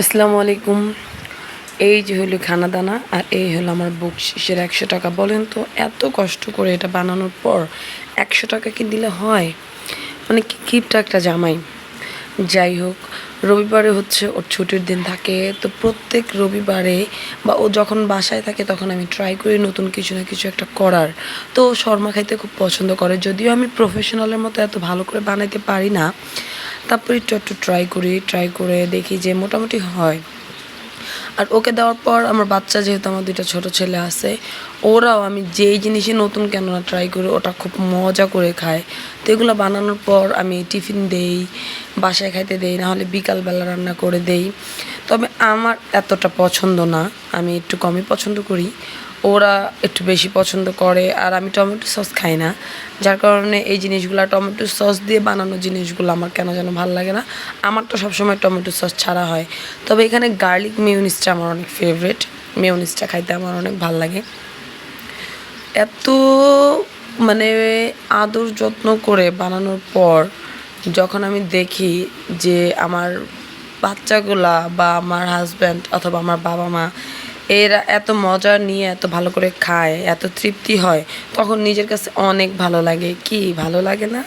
আসসালামু আলাইকুম। এই যে হলো খানা দানা আর এই হলো আমার বুক শেষের একশো টাকা। বলেন তো, এত কষ্ট করে এটা বানানোর পর একশো টাকা কি দিলে হয়? মানে কিপটা একটা জামাই। যাই হোক, রবিবারে হচ্ছে ওর ছুটির দিন থাকে। তো প্রত্যেক রবিবারে বা ও যখন বাসায় থাকে তখন আমি ট্রাই করি নতুন কিছু না কিছু একটা করার। তো শর্মা খাইতে খুব পছন্দ করে। যদিও আমি প্রফেশনালের মতো এত ভালো করে বানাইতে পারি না। তারপর একটু একটু ট্রাই করি ট্রাই করে দেখি যে মোটামুটি হয়। আর ওকে দেওয়ার পর আমার বাচ্চা যেহেতু আমার দুইটা ছোট ছেলে আছে, ওরাও আমি যেই জিনিসই নতুন কেন না ট্রাই করি, ওটা খুব মজা করে খায়। তো এগুলো বানানোর পর আমি টিফিন দেই, বাসায় খাইতে দেই নাহলে বিকালবেলা রান্না করে দেই। তবে আমার এতটা পছন্দ না, আমি একটু কমই পছন্দ করি। ওরা একটু বেশি পছন্দ করে, আর আমি টমেটো সস খাই না। যার কারণে এই জিনিসগুলো, টমেটো সস দিয়ে বানানো জিনিসগুলো আমার কেন যেন ভালো লাগে না। আমার তো সবসময় টমেটো সস ছাড়া হয়। তবে এখানে গার্লিক মিউনিসটা আমার অনেক ফেভারেট মিউনিসটা খাইতে আমার অনেক ভালো লাগে। এত মানে আদর যত্ন করে বানানোর পর যখন আমি দেখি যে আমার বাচ্চাগুলা বা আমার হাজব্যান্ড অথবা আমার বাবা মা এরা এত মজা নিয়ে এত ভালো করে খায়, এত তৃপ্তি হয়, তখন নিজের কাছে অনেক ভালো লাগে। কি ভালো লাগে না?